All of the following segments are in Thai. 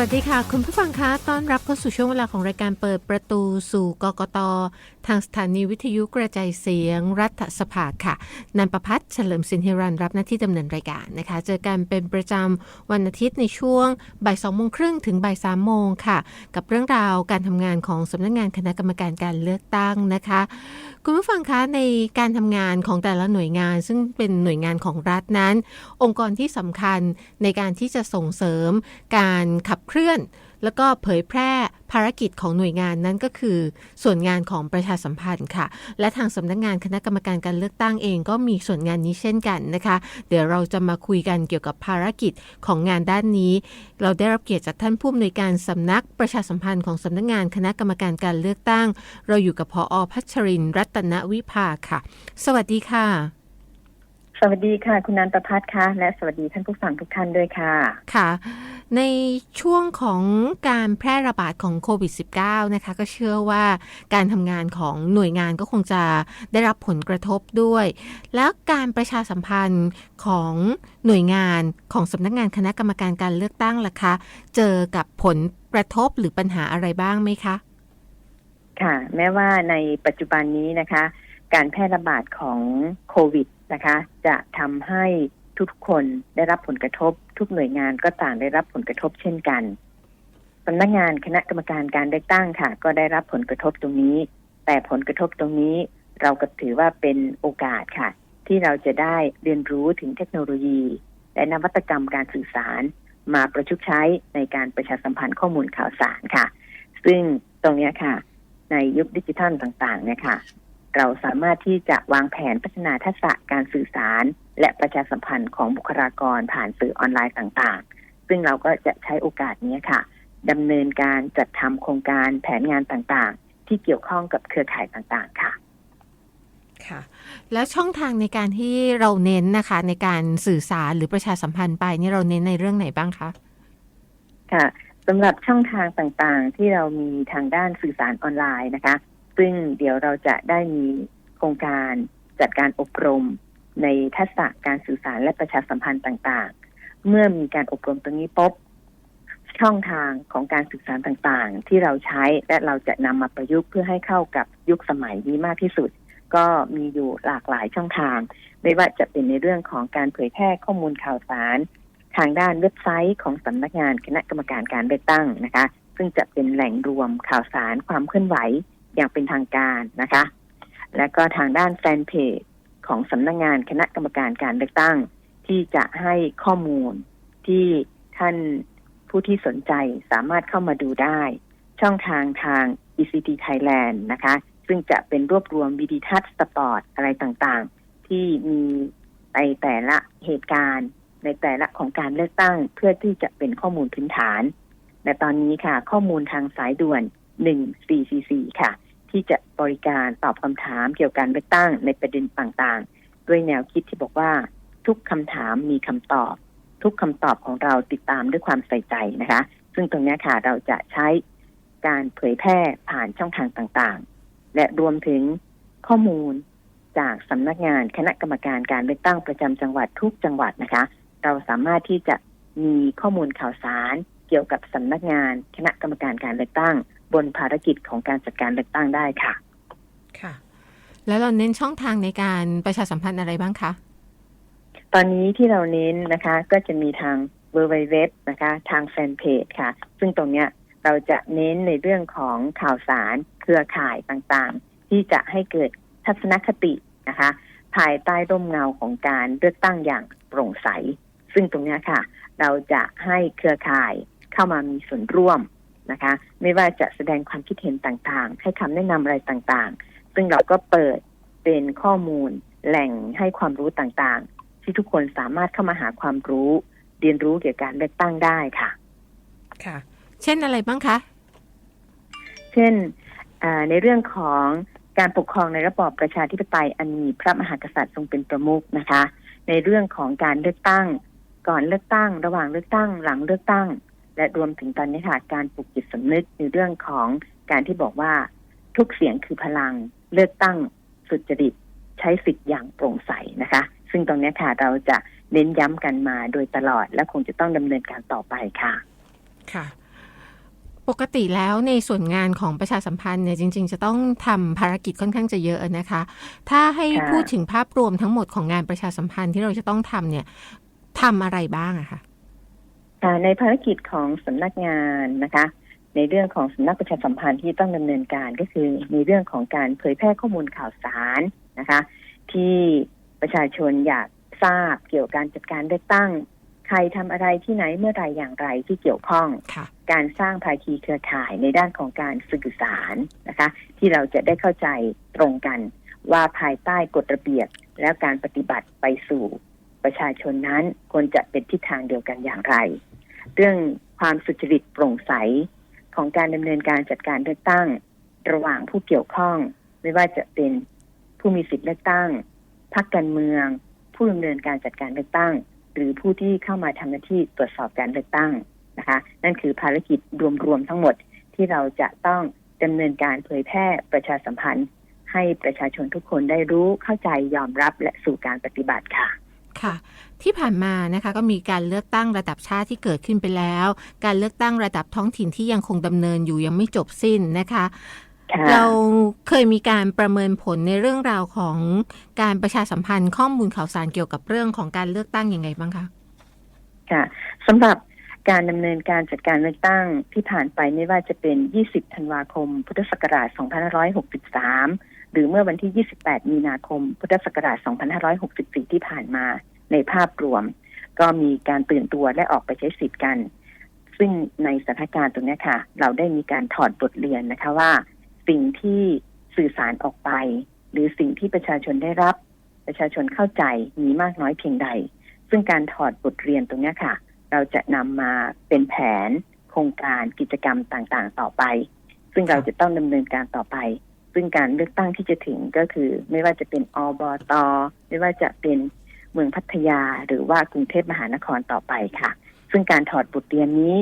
วัสดีค่ะ คุณผู้ฟังคะต้อนรับเข้าสู่ช่วงเวลาของรายการเปิดประตูสู่กกต ทางสถานีวิทยุกระจายเสียงรัฐสภาค่ะ นันประพัฒน์เฉลิมสินธิรันรับหน้าที่ดำเนินรายการนะคะ เจอกันเป็นประจำวันอาทิตย์ในช่วงบ่ายสองโมงครึ่งถึงบ่ายสามโมงค่ะ กับเรื่องราวการทำงานของสำนักงานคณะกรรมการการเลือกตั้งนะคะ คุณผู้ฟังคะในการทำงานของแต่ละหน่วยงาน ซึ่งเป็นหน่วยงานของรัฐนั้น องค์กรที่สำคัญในการที่จะส่งเสริมการขับเคลื่อนแล้วก็เผยแพร่ภารกิจของหน่วยงานนั้นก็คือ ส่วนงานของประชาสัมพันธ์ค่ะ และทางสำนักงานคณะกรรมการการเลือกตั้งเองก็มีส่วนงานนี้เช่นกันนะคะ เดี๋ยวเราจะมาคุยกันเกี่ยวกับภารกิจของงานด้านนี้ เราได้รับเกียรติจากท่านผู้อำนวยการสำนักประชาสัมพันธ์ของสำนักงานคณะกรรมการการเลือกตั้ง เราอยู่กับพออพัชรินร์รัตนวิภาค่ะ สวัสดีค่ะ สวัสดีค่ะ คุณนันตพัฒน์ค่ะและสวัสดีท่านผู้ฟังทุกท่านด้วยค่ะค่ะ ในช่วงของการแพร่ระบาดของโควิด -19 นะคะ ก็เชื่อว่าการทำงานของหน่วยงานก็คงจะได้รับผลกระทบด้วย แล้วการประชาสัมพันธ์ของหน่วยงานของสำนักงานคณะกรรมการการเลือกตั้งล่ะคะ เจอกับผลกระทบหรือปัญหาอะไรบ้างไหมคะ ค่ะ แม้ว่าในปัจจุบันนี้นะคะ การแพร่ระบาดของโควิด นะคะ จะทำให้ทุกๆคนได้รับผลกระทบ ทุกหน่วยงานก็ต่างได้รับผลกระทบเช่นกันสำนักงานคณะกรรมการการเลือกตั้งค่ะ ก็ได้รับผลกระทบตรงนี้ แต่ผลกระทบตรงนี้เราก็ถือว่าเป็นโอกาสค่ะ ที่เราจะได้เรียนรู้ถึงเทคโนโลยี และนวัตกรรมการสื่อสาร มาประยุกต์ใช้ในการประชาสัมพันธ์ข้อมูลข่าวสารค่ะ ซึ่งตรงนี้ค่ะ ในยุคดิจิทัลต่างๆ เนี่ยค่ะ เราสามารถที่จะวางแผนพัฒนาทักษะการสื่อสาร และประชาสัมพันธ์ของบุคลากรผ่านสื่อออนไลน์ต่างๆ ซึ่งเราก็จะใช้โอกาสนี้ค่ะดำเนินการจัดทำโครงการแผนงานต่างๆ ที่เกี่ยวข้องกับเครือข่ายต่างๆ ค่ะค่ะแล้วช่องทางในการที่เราเน้นนะคะ ในการสื่อสารหรือประชาสัมพันธ์ไปนี่เราเน้นในเรื่องไหนบ้างคะค่ะสำหรับช่องทางต่างๆ ที่เรามีทางด้านสื่อสารออนไลน์นะคะ ซึ่งเดี๋ยวเราจะได้มีโครงการจัดการอบรม ในทักษะการสื่อสารและประชาสัมพันธ์ต่างๆ เมื่อมีการอบรมตรงนี้ปุ๊บช่องทางของการสื่อสารต่างๆ ที่เราใช้และเราจะนำมาประยุกต์เพื่อให้เข้ากับยุคสมัยนี้มากที่สุด ก็มีอยู่หลากหลายช่องทาง ไม่ว่าจะเป็นในเรื่องของการเผยแพร่ข้อมูลข่าวสาร ทางด้านเว็บไซต์ของสำนักงานคณะกรรมการการเลือกตั้งนะคะ ซึ่งจะเป็นแหล่งรวมข่าวสารความเคลื่อนไหว อย่างเป็นทางการนะคะ และก็ทางด้านแฟนเพจของสำนักงานคณะกรรมการการเลือกตั้ง ที่จะให้ข้อมูลที่ท่านผู้ที่สนใจสามารถเข้ามาดูได้ ช่องทางทาง ECT Thailand นะคะ ซึ่งจะเป็นรวบรวมวิดีทัศน์สปอร์ตอะไรต่างๆ ที่มีในแต่ละเหตุการณ์ในแต่ละของการเลือกตั้งเพื่อที่จะเป็นข้อมูลพื้นฐาน และตอนนี้ค่ะ ข้อมูลทางสายด่วน 1444 ค่ะ ที่จะบริการตอบคำถามเกี่ยวกับการเลือกตั้งในประเด็นต่างๆ ด้วยแนวคิดที่บอกว่าทุกคำถามมีคำตอบ ทุกคำตอบของเราติดตามด้วยความใส่ใจนะคะ ซึ่งตรงนี้ค่ะเราจะใช้การเผยแพร่ผ่านช่องทางต่างๆ และรวมถึงข้อมูลจากสำนักงานคณะกรรมการการเลือกตั้งประจำจังหวัดทุกจังหวัดนะคะ เราสามารถที่จะมีข้อมูลข่าวสารเกี่ยวกับสำนักงานคณะกรรมการการเลือกตั้ง บนภารกิจของการจัดการเลือกตั้งได้ค่ะ ค่ะ แล้วเราเน้นช่องทางในการประชาสัมพันธ์อะไรบ้างคะ ตอนนี้ที่เราเน้นนะคะ ก็จะมีทางเว็บไซต์นะคะ ทางแฟนเพจค่ะ ซึ่งตรงเนี้ยเราจะเน้นในเรื่องของข่าวสาร เครือข่ายต่างๆ ที่จะให้เกิดทัศนคตินะคะ ภายใต้ร่มเงาของการเลือกตั้งอย่างโปร่งใส ซึ่งตรงเนี้ยค่ะ เราจะให้เครือข่ายเข้ามามีส่วนร่วม นะคะ ไม่ว่าจะแสดงความคิดเห็นต่างๆ ให้คำแนะนำอะไรต่างๆ ซึ่งเราก็เปิดเป็นข้อมูลแหล่งให้ความรู้ต่างๆ ที่ทุกคนสามารถเข้ามาหาความรู้ เรียนรู้เกี่ยวกับการเลือกตั้งได้ค่ะ ค่ะ เช่นอะไรบ้างคะ เช่นอ่าในเรื่องของการปกครองในระบอบประชาธิปไตยอันมีพระมหากษัตริย์ทรงเป็นประมุขนะคะ ในเรื่องของการเลือกตั้ง ก่อนเลือกตั้ง ระหว่างเลือกตั้ง หลังเลือกตั้ง และรวมถึงตอนนี้ค่ะการปลุกจิตสำนึกในเรื่องของการที่บอกว่าทุกเสียงคือพลังเลือกตั้งสุจริตใช้สิทธิ์อย่างโปร่งใสนะคะ ซึ่งตรงนี้ค่ะเราจะเน้นย้ำกันมาโดยตลอดและคงจะต้องดำเนินการต่อไปค่ะ ค่ะ ปกติแล้วในส่วนงานของประชาสัมพันธ์เนี่ยจริง ๆ จะต้องทำภารกิจค่อนข้างจะเยอะนะคะ ถ้าให้ค่ะพูดถึงภาพรวมทั้งหมดของงานประชาสัมพันธ์ที่เราจะต้องทำเนี่ยทำอะไรบ้างอะคะค่ะ ในภารกิจของสำนักงานนะคะ ในเรื่องของสำนักประชาสัมพันธ์ที่ต้องดำเนินการก็คือในเรื่องของการเผยแพร่ข้อมูลข่าวสารนะคะ ที่ประชาชนอยากทราบเกี่ยวกับการจัดการเลือกตั้ง ใครทำอะไรที่ไหนเมื่อไรอย่างไรที่เกี่ยวข้องค่ะการสร้างภาคีเครือข่ายในด้านของการสื่อสารนะคะ ที่เราจะได้เข้าใจตรงกันว่าภายใต้กฎระเบียบและการปฏิบัติไปสู่ ประชาชนนั้นควรจะเป็นทิศทางเดียวกันอย่างไร เรื่องความสุจริตโปร่งใสของการดำเนินการจัดการเลือกตั้ง ระหว่างผู้เกี่ยวข้อง ไม่ว่าจะเป็นผู้มีสิทธิเลือกตั้งพรรคการเมือง ผู้ดำเนินการจัดการเลือกตั้ง หรือผู้ที่เข้ามาทำหน้าที่ตรวจสอบการเลือกตั้งนะคะ นั่นคือภารกิจรวมๆทั้งหมดที่เราจะต้องดำเนินการเผยแพร่ประชาสัมพันธ์ ให้ประชาชนทุกคนได้รู้เข้าใจยอมรับและสู่การปฏิบัติค่ะ ค่ะ ที่ผ่านมานะคะก็มีการเลือกตั้งระดับชาติที่เกิดขึ้นไปแล้ว การเลือกตั้งระดับท้องถิ่นที่ยังคงดำเนินอยู่ยังไม่จบสิ้นนะคะค่ะเราเคยมีการประเมินผลในเรื่องราวของการประชาสัมพันธ์ข้อมูลข่าวสารเกี่ยวกับเรื่องของการเลือกตั้งยังไงบ้างคะ ค่ะสำหรับการดำเนินการจัดการเลือกตั้งที่ผ่านไปไม่ว่าจะเป็น 20 ธันวาคม พุทธศักราช 2563ห รือเมื่อวันที่ 28 มีนาคม พุทธศักราช 2564 ที่ผ่านมาในภาพรวม ก็มีการตื่นตัวและออกไปใช้สิทธิ์กัน ซึ่งในสถานการณ์ตรงนี้ค่ะ เราได้มีการถอดบทเรียนนะคะว่า สิ่งที่สื่อสารออกไป หรือสิ่งที่ประชาชนได้รับ ประชาชนเข้าใจมีมากน้อยเพียงใด ซึ่งการถอดบทเรียนตรงนี้ค่ะ เราจะนำมาเป็นแผน โครงการกิจกรรมต่างๆ ต่อไป ซึ่งเราจะต้องดำเนินการต่อไป ซึ่งการเลือกตั้งที่จะถึงก็คือ ไม่ว่าจะเป็นอบตไม่ว่าจะเป็นเมืองพัทยาหรือว่ากรุงเทพมหานครต่อไปค่ะ ซึ่งการถอดบทเรียนนี้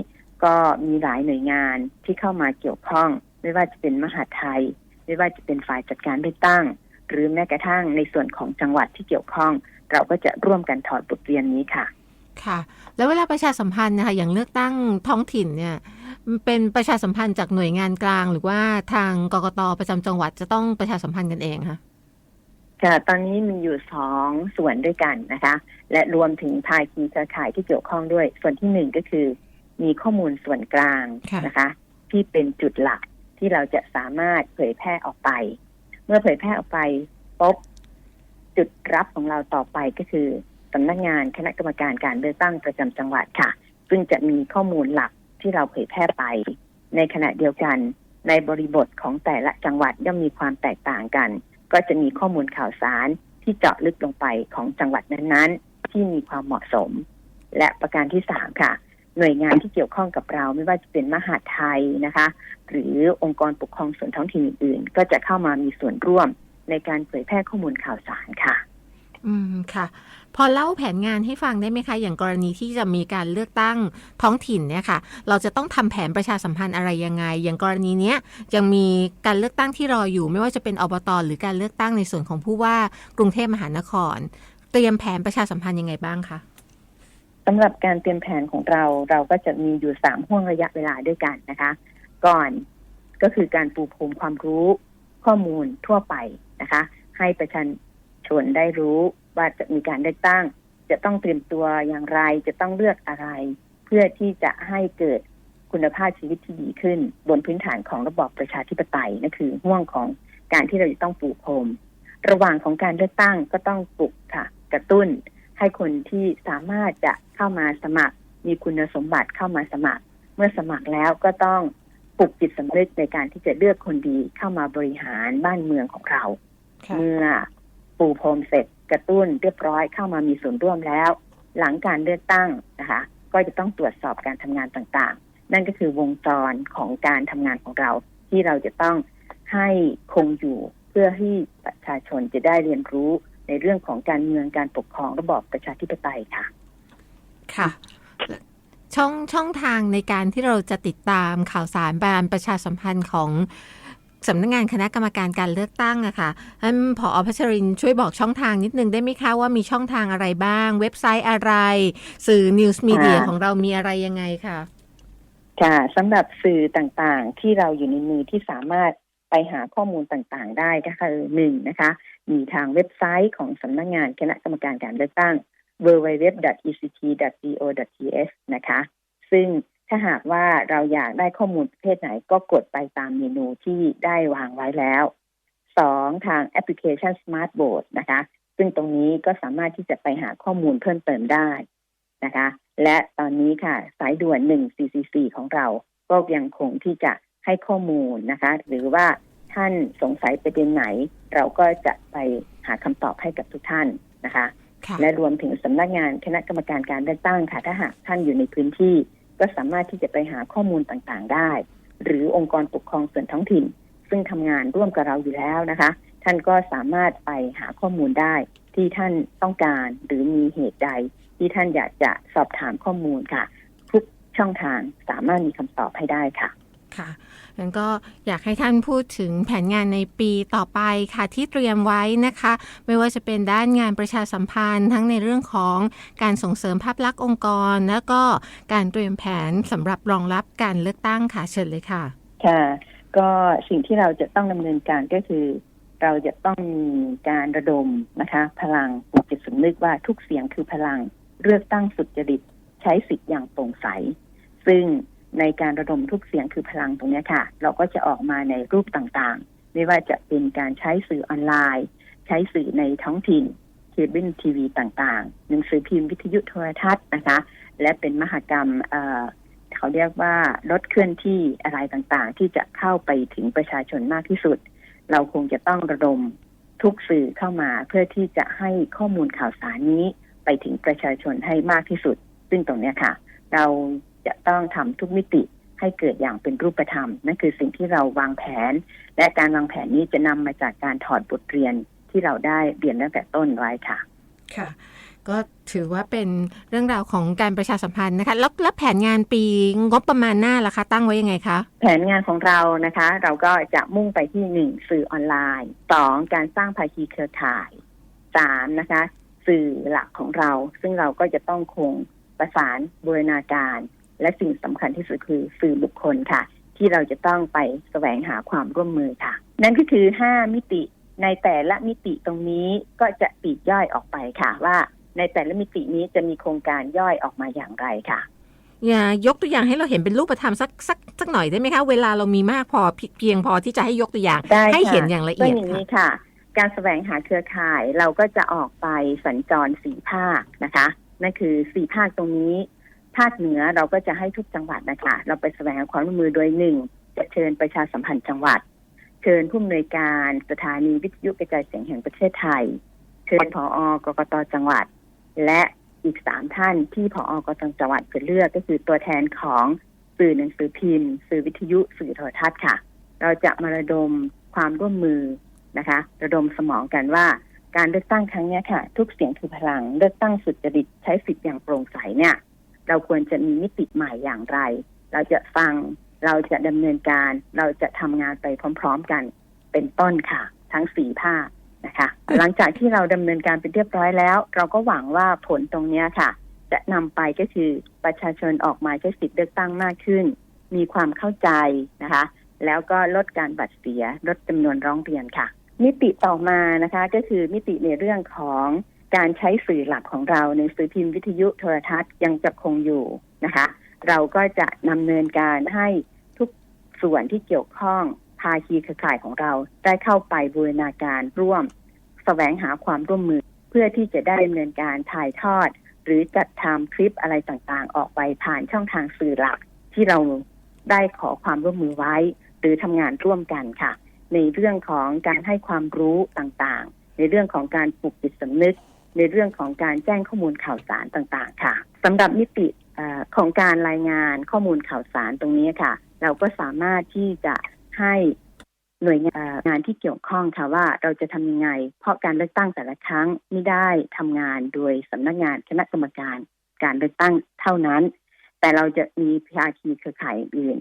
ก็มีหลายหน่วยงานที่เข้ามาเกี่ยวข้อง ไม่ว่าจะเป็นมหาไทย ไม่ว่าจะเป็นฝ่ายจัดการเลือกตั้ง หรือแม้กระทั่งในส่วนของจังหวัดที่เกี่ยวข้อง เราก็จะร่วมกันถอดบทเรียนนี้ค่ะ ค่ะ แล้วเวลาประชาสัมพันธ์นะคะอย่างเลือกตั้งท้องถิ่นเนี่ย เป็นประชาสัมพันธ์จากหน่วยงานกลาง หรือว่าทางกกตประจำจังหวัดจะต้องประชาสัมพันธ์กันเองคะค่ะตอนนี้มีอยู่สองส่วนด้วยกันนะคะ และรวมถึงภาคีเครือข่ายที่เกี่ยวข้องด้วย ส่วนที่หนึ่งก็คือ มีข้อมูลส่วนกลางะนะคะ ที่เป็นจุดหลักที่เราจะสามารถเผยแพร่ออกไป เมื่อเผยแพร่ออกไปปุ๊บจุดรับของเราต่อไปก็คือสำนักงานคณะกรรมการการเลือกตั้งประจำจังหวัดค่ะ ซึ่งจะมีข้อมูลหลัก ที่เราเผยแพร่ไป ในขณะเดียวกัน ในบริบทของแต่ละจังหวัดย่อมมีความแตกต่างกัน ก็จะมีข้อมูลข่าวสารที่เจาะลึกลงไปของจังหวัดนั้นๆ ที่มีความเหมาะสม และประการที่สามค่ะ หน่วยงานที่เกี่ยวข้องกับเราไม่ว่าจะเป็นมหาไทยนะคะ หรือองค์กรปกครองส่วนท้องถิ่นอื่นๆ ก็จะเข้ามามีส่วนร่วมในการเผยแพร่ข้อมูลข่าวสารค่ะ อืมค่ะ พอเล่าแผนงานให้ฟังได้ไหมคะ อย่างกรณีที่จะมีการเลือกตั้งท้องถิ่นเนี่ยค่ะ เราจะต้องทำแผนประชาสัมพันธ์อะไรยังไง อย่างกรณีเนี้ยยังมีการเลือกตั้งที่รออยู่ ไม่ว่าจะเป็นอบตหรือการเลือกตั้งในส่วนของผู้ว่ากรุงเทพมหานคร เตรียมแผนประชาสัมพันธ์ยังไงบ้างคะสำหรับการเตรียมแผนของเราเราก็จะมีอยู่สามห่วงระยะเวลาด้วยกันนะคะ ก่อนก็คือการปูพรมความรู้ข้อมูลทั่วไปนะคะ ให้ประชาชนได้รู้ ว่าจะมีการเลือกตั้ง จะต้องเตรียมตัวอย่างไร จะต้องเลือกอะไร เพื่อที่จะให้เกิดคุณภาพชีวิตที่ดีขึ้น บนพื้นฐานของระบอบประชาธิปไตยนั่นคือห่วงของการที่เราจะต้องปูพรมระหว่างของการเลือกตั้งก็ต้องปลุกค่ะ กระตุ้นให้คนที่สามารถจะเข้ามาสมัคร มีคุณสมบัติเข้ามาสมัคร เมื่อสมัครแล้วก็ต้องปลุกจิตสำนึกในการที่จะเลือกคนดีเข้ามาบริหารบ้านเมืองของเราค่ะเมื่อปูพรมเสร็จ กระตุ้นเรียบร้อยเข้ามามีส่วนร่วมแล้ว หลังการเลือกตั้งนะคะ ก็จะต้องตรวจสอบการทำงานต่างๆ นั่นก็คือวงจรของการทำงานของเรา ที่เราจะต้องให้คงอยู่เพื่อให้ประชาชนจะได้เรียนรู้ในเรื่องของการเมืองการปกครองระบอบประชาธิปไตยค่ะ ค่ะช่องช่องทางในการที่เราจะติดตามข่าวสารการประชาสัมพันธ์ของ สำนักงานคณะกรรมการการเลือกตั้งอะค่ะท่านผอพัชรินทร์ช่วยบอกช่องทางนิดนึงได้ไหมคะว่ามีช่องทางอะไรบ้าง เว็บไซต์อะไร สื่อนิวส์มีเดียค่ะของเรามีอะไรยังไงค่ะค่ะสำหรับสื่อต่างๆ ที่เราอยู่ในมือที่สามารถไปหาข้อมูลต่างๆ ได้ก็คือหนึ่งนะคะ มีทางเว็บไซต์ของสำนักงานคณะกรรมการการเลือกตั้ง www.ect.go.th นะคะ ซึ่ง ถ้าหากว่าเราอยากได้ข้อมูลประเภทไหนก็กดไปตามเมนูที่ได้วางไว้แล้วสองทางแอปพลิเคชัน Smart Board นะคะ ซึ่งตรงนี้ก็สามารถที่จะไปหาข้อมูลเพิ่มเติมได้นะคะ และตอนนี้ค่ะ สายด่วน 1444 ของเรา ก็ยังคงที่จะให้ข้อมูลนะคะ หรือว่าท่านสงสัยประเด็นไหน เราก็จะไปหาคำตอบให้กับทุกท่านนะคะค่ะและรวมถึงสำนักงานคณะกรรมการการเลือกตั้งค่ะ ถ้าหากท่านอยู่ในพื้นที่ ก็สามารถที่จะไปหาข้อมูลต่างๆได้ หรือองค์กรปกครองส่วนท้องถิ่น ซึ่งทำงานร่วมกับเราอยู่แล้วนะคะ ท่านก็สามารถไปหาข้อมูลได้ที่ท่านต้องการหรือมีเหตุใด ที่ท่านอยากจะสอบถามข้อมูลค่ะ ทุกช่องทางสามารถมีคำตอบให้ได้ค่ะ ค่ะงั้นก็อยากให้ท่านพูดถึงแผนงานในปีต่อไปค่ะที่เตรียมไว้นะคะ ไม่ว่าจะเป็นด้านงานประชาสัมพันธ์ทั้งในเรื่องของการส่งเสริมภาพลักษณ์องค์กร แล้วก็การเตรียมแผนสำหรับรองรับการเลือกตั้งค่ะเชิญเลยค่ะ ค่ะ ก็สิ่งที่เราจะต้องดำเนินการก็คือเราจะต้องมีการระดมนะคะ พลังปลุกจิตสำนึกว่าทุกเสียงคือพลังเลือกตั้งสุจริต ใช้สิทธิ์อย่างโปร่งใส ซึ่ง ในการระดมทุกเสียงคือพลังตรงนี้ค่ะ เราก็จะออกมาในรูปต่างๆ ไม่ว่าจะเป็นการใช้สื่อออนไลน์ ใช้สื่อในท้องถิ่นเคเบิลทีวีต่างๆ หนังสือพิมพ์วิทยุโทรทัศน์นะคะ และเป็นมหกรรมเเขาเรียกว่ารถเคลื่อนที่อะไรต่างๆ ที่จะเข้าไปถึงประชาชนมากที่สุด เราคงจะต้องระดมทุกสื่อเข้ามาเพื่อที่จะให้ข้อมูลข่าวสารนี้ไปถึงประชาชนให้มากที่สุด ซึ่งตรงนี้ค่ะ เรา จะต้องทำทุกมิติให้เกิดอย่างเป็นรูปธรรม นั่นคือสิ่งที่เราวางแผน และการวางแผนนี้จะนำมาจากการถอดบทเรียนที่เราได้เรียนตั้งแต่ต้นไว้ค่ะ ค่ะ ก็ถือว่าเป็นเรื่องราวของการประชาสัมพันธ์นะคะแล้วแล้วแผนงานปีงบประมาณหน้าล่ะคะ ตั้งไว้ยังไงคะ แผนงานของเรานะคะ เราก็จะมุ่งไปที่หนึ่งสื่อออนไลน์สองการสร้างภาคีเครือข่ายสามนะคะ สื่อหลักของเรา ซึ่งเราก็จะต้องคงประสานบูรณาการ และสิ่งสำคัญที่สุดคือสื่อบุคคลค่ะ ที่เราจะต้องไปแสวงหาความร่วมมือค่ะ นั่นก็คือห้ามิติในแต่ละมิติตรงนี้ก็จะปลีกย่อยออกไปค่ะ ว่าในแต่ละมิตินี้จะมีโครงการย่อยออกมาอย่างไรค่ะอย่ายกตัวอย่างให้เราเห็นเป็นรูปธรรมสักสักสักหน่อยได้ไหมคะ เวลาเรามีมากพอเพีเพียงพอที่จะให้ยกตัวอย่างได้ให้ค่ะเห็นอย่างละก็เอียดอย่างค่ะนี้ค่ะ การแสวงหาเครือข่ายเราก็จะออกไปสัญจรสี่ภาคนะคะนั่นคือสี่ภาคตรงนี้ ภาคเหนือเราก็จะให้ทุกจังหวัดนะคะ เราไปแสวงความร่วมมือโดยหนึ่งจะเชิญประชาสัมพันธ์จังหวัด เชิญผู้อำนวยการสถานีวิทยุกระจายเสียงแห่งประเทศไทย เชิญผอกกตจังหวัด และอีกสามท่านที่ผอกกตจังหวัดจะเลือกก็คือตัวแทนของสื่อหนังสือพิมพ์ สื่อวิทยุสื่อโทรทัศน์ค่ะ เราจะมาระดมความร่วมมือนะคะ ระดมสมองกันว่าการเลือกตั้งครั้งนี้ค่ะ ทุกเสียงคือพลังเลือกตั้งสุดจริตใช้สิทธิ์อย่างโปร่งใสเนี่ย เราควรจะมีมิติใหม่อย่างไร เราจะฟังเราจะดำเนินการ เราจะทำงานไปพร้อม ๆ กันเป็นต้นค่ะ ทั้งสี่ภาคนะคะ หลังจากที่เราดำเนินการเป็นเรียบร้อยแล้ว เราก็หวังว่าผลตรงนี้ค่ะ จะนำไปก็คือประชาชนออกมาใช้สิทธิ์เลือกตั้งมากขึ้น มีความเข้าใจนะคะ แล้วก็ลดการบัตรเสียลดจำนวนร้องเรียนค่ะ มิติต่อมานะคะ ก็คือมิติในเรื่องของ การใช้สื่อหลักของเราในสื่อพิมพ์วิทยุโทรทัศน์ยังจะคงอยู่นะคะ เราก็จะดำเนินการให้ทุกส่วนที่เกี่ยวข้องภาคีเครือข่ายของเราได้เข้าไปบูรณาการร่วมแสวงหาความร่วมมือ เพื่อที่จะได้ดำเนินการถ่ายทอด หรือจัดทำคลิปอะไรต่างๆ ออกไปผ่านช่องทางสื่อหลัก ที่เราได้ขอความร่วมมือไว้ หรือทำงานร่วมกันค่ะ ในเรื่องของการให้ความรู้ต่างๆ ในเรื่องของการปลูกจิตสำนึก ในเรื่องของการแจ้งข้อมูลข่าวสารต่างๆ ค่ะสำหรับมิติของการรายงานข้อมูลข่าวสารตรงนี้ค่ะ เราก็สามารถที่จะให้หน่วยงานงานที่เกี่ยวข้องค่ะว่าเราจะทำยังไง เพราะการเลือกตั้งแต่ละครั้งไม่ได้ทำงานโดยสำนักงานคณะกรรมการ การเลือกตั้งเท่านั้น แต่เราจะมีภาคีเครือข่ายอื่น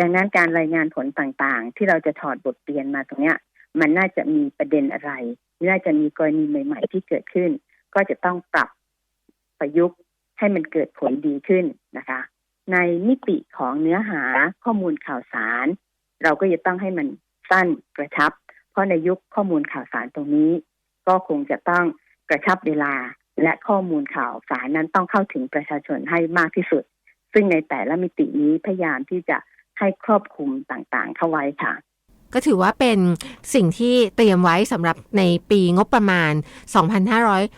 ดังนั้นการรายงานผลต่างๆ ที่เราจะถอดบทเรียนมาตรงเนี้ย มันน่าจะมีประเด็นอะไร น่าจะมีกรณีใหม่ ๆ ที่เกิดขึ้น ก็จะต้องปรับประยุกต์ให้มันเกิดผลดีขึ้นนะคะ ในมิติของเนื้อหาข้อมูลข่าวสาร เราก็จะต้องให้มันสั้นกระชับ เพราะในยุคข้อมูลข่าวสารตรงนี้ ก็คงจะต้องกระชับเวลาและข้อมูลข่าวสารนั้นต้องเข้าถึงประชาชนให้มากที่สุด ซึ่งในแต่ละมิตินี้พยายามที่จะให้ครอบคลุมต่างๆ เข้าไว้ค่ะ ก็ถือว่าเป็นสิ่งที่เตรียมไว้สำหรับในปีงบประมาณ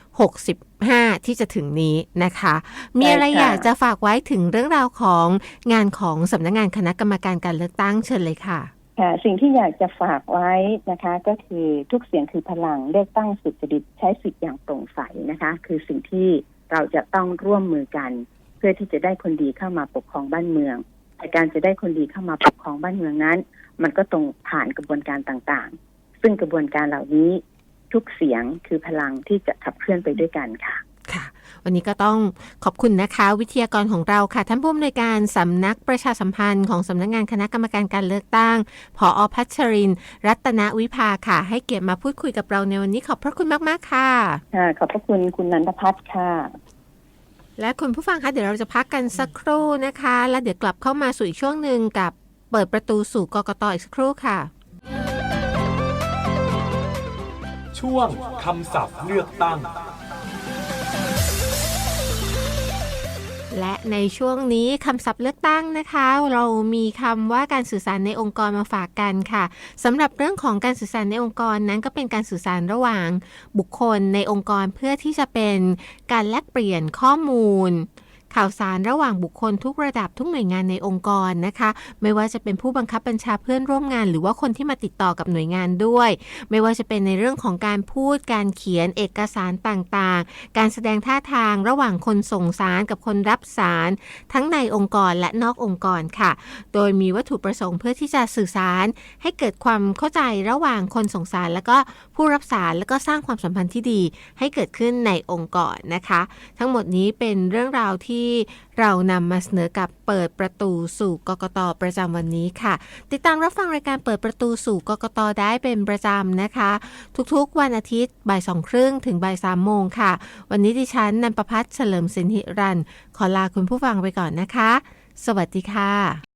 2565 ที่จะถึงนี้นะคะ มีอะไรอยากจะฝากไว้ถึงเรื่องราวของงานของสำนักงานคณะกรรมการการเลือกตั้งเชิญเลยค่ะค่ะสิ่งที่อยากจะฝากไว้นะคะ ก็คือทุกเสียงคือพลังเลือกตั้งสุจริตใช้สิทธิ์อย่างโปร่งใสนะคะ คือสิ่งที่เราจะต้องร่วมมือกัน เพื่อที่จะได้คนดีเข้ามาปกครองบ้านเมือง แต่การจะได้คนดีเข้ามาปกครองบ้านเมืองนั้น มันก็ต้องผ่านกระบวนการต่างๆ ซึ่งกระบวนการเหล่านี้ทุกเสียงคือพลังที่จะขับเคลื่อนไปด้วยกันค่ะค่ะ วันนี้ก็ต้องขอบคุณนะคะ วิทยากรของเราค่ะ ท่านผู้อำนวยการสำนักประชาสัมพันธ์ของสำนักงานคณะกรรมการการเลือกตั้ง ผอพัชรินทร์รัตนวิภาค่ะ ให้เกียรติมาพูดคุยกับเราในวันนี้ขอบพระคุณมาก ๆ ค่ะ ค่ะ ขอบพระคุณคุณนันทพัฒน์ค่ะ และคุณผู้ฟังคะเดี๋ยวเราจะพักกันสักครู่นะคะ แล้วเดี๋ยวกลับเข้ามาสู่อีกช่วงหนึ่งกับเปิดประตูสู่กกตอีกสักครู่ค่ะ ช่วงคำศัพท์เลือกตั้ง และในช่วงนี้คำศัพท์เลือกตั้งนะคะ เรามีคำว่าการสื่อสารในองค์กรมาฝากกันค่ะสำหรับเรื่องของการสื่อสารในองค์กรนั้นก็เป็นการสื่อสารระหว่างบุคคลในองค์กรเพื่อที่จะเป็นการแลกเปลี่ยนข้อมูล ข่าวสารระหว่างบุคคลทุกระดับทุกหน่วยงานในองค์กรนะคะ ไม่ว่าจะเป็นผู้บังคับบัญชาเพื่อนร่วมงาน หรือว่าคนที่มาติดต่อกับหน่วยงานด้วย ไม่ว่าจะเป็นในเรื่องของการพูดการเขียนเอกสารต่างๆ การแสดงท่าทางระหว่างคนส่งสารกับคนรับสาร ทั้งในองค์กรและนอกองค์กรค่ะ โดยมีวัตถุประสงค์เพื่อที่จะสื่อสาร ให้เกิดความเข้าใจระหว่างคนส่งสาร แล้วก็ผู้รับสารแล้วก็สร้างความสัมพันธ์ที่ดี ให้เกิดขึ้นในองค์กรนะคะ ทั้งหมดนี้เป็นเรื่องราวที่ที่เรานำมาเสนอกับเปิดประตูสู่กกตประจำวันนี้ค่ะ ติดตามรับฟังรายการเปิดประตูสู่กกตได้เป็นประจำนะคะ ทุกๆวันอาทิตย์บ่ายสองครึ่งถึงบ่ายสามโมงค่ะ วันนี้ดิฉันนันประพัฒน์เฉลิมสินหิรันขอลาคุณผู้ฟังไปก่อนนะคะ สวัสดีค่ะ